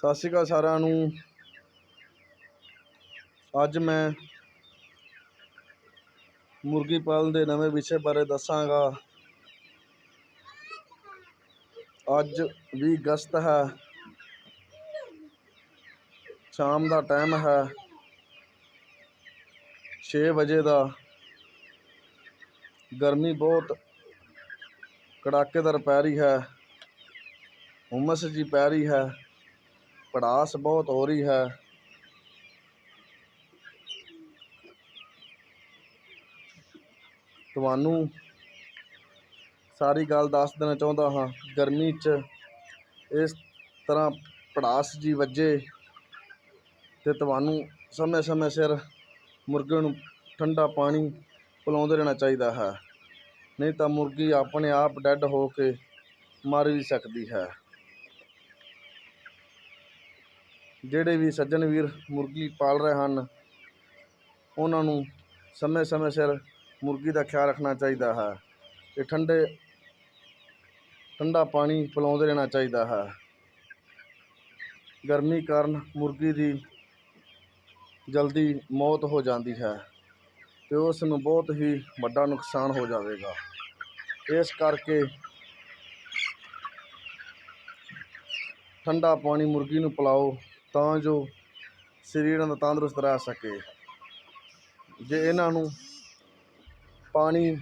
ਸਤਿ ਸ਼੍ਰੀ ਅਕਾਲ ਸਾਰਿਆਂ ਨੂੰ। ਅੱਜ ਮੈਂ ਮੁਰਗੀ ਪਾਲਣ ਦੇ ਨਵੇਂ ਵਿਸ਼ੇ ਬਾਰੇ ਦੱਸਾਂਗਾ। ਅੱਜ 20 ਅਗਸਤ ਹੈ। ਸ਼ਾਮ ਦਾ ਟਾਈਮ ਹੈ। 6 ਵਜੇ ਦਾ। ਗਰਮੀ ਬਹੁਤ ਕੜਾਕੇਦਾਰ ਪੈ ਰਹੀ ਹੈ। ਹੁਮਸ ਜੀ ਪੈ ਰਹੀ ਹੈ। ਪੜਾਸ ਬਹੁਤ ਹੋ ਰਹੀ ਹੈ। ਤੁਹਾਨੂੰ ਸਾਰੀ ਗੱਲ ਦੱਸ ਦੇਣਾ ਚਾਹੁੰਦਾ ਹਾਂ। ਗਰਮੀ 'ਚ ਇਸ ਤਰ੍ਹਾਂ ਪੜਾਸ ਜੀ ਵੱਜੇ ਤੇ ਤੁਹਾਨੂੰ ਸਮੇਂ ਸਮੇਂ ਸਿਰ ਮੁਰਗੇ ਨੂੰ ਠੰਡਾ ਪਾਣੀ ਪਿਲਾਉਂਦੇ ਰਹਿਣਾ ਚਾਹੀਦਾ ਹੈ। ਨਹੀਂ ਤਾਂ ਮੁਰਗੀ ਆਪਣੇ ਆਪ ਡੈੱਡ ਹੋ ਕੇ ਮਰ ਵੀ ਸਕਦੀ ਹੈ। ਜਿਹੜੇ ਵੀ ਸੱਜਣ ਵੀਰ ਮੁਰਗੀ ਪਾਲ ਰਹੇ ਹਨ, ਉਹਨਾਂ ਨੂੰ ਸਮੇਂ ਸਮੇਂ ਸਿਰ ਮੁਰਗੀ ਦਾ ਖਿਆਲ ਰੱਖਣਾ ਚਾਹੀਦਾ ਹੈ ਤੇ ਠੰਡੇ, ਠੰਡਾ ਪਾਣੀ ਪਿਲਾਉਂਦੇ ਰਹਿਣਾ ਚਾਹੀਦਾ ਹੈ। ਗਰਮੀ ਕਾਰਨ ਮੁਰਗੀ ਦੀ ਜਲਦੀ ਮੌਤ ਹੋ ਜਾਂਦੀ ਹੈ ਤੇ ਉਸ ਨੂੰ ਬਹੁਤ ਹੀ ਵੱਡਾ ਨੁਕਸਾਨ ਹੋ ਜਾਵੇਗਾ। ਇਸ ਕਰਕੇ ਠੰਡਾ ਪਾਣੀ ਮੁਰਗੀ ਨੂੰ ਪਿਲਾਓ ਤਾਂ ਜੋ ਸਰੀਰ ਇਹਨਾਂ ਦਾ ਤੰਦਰੁਸਤ ਰਹਿ ਸਕੇ। ਜੇ ਇਹਨਾਂ ਨੂੰ ਪਾਣੀ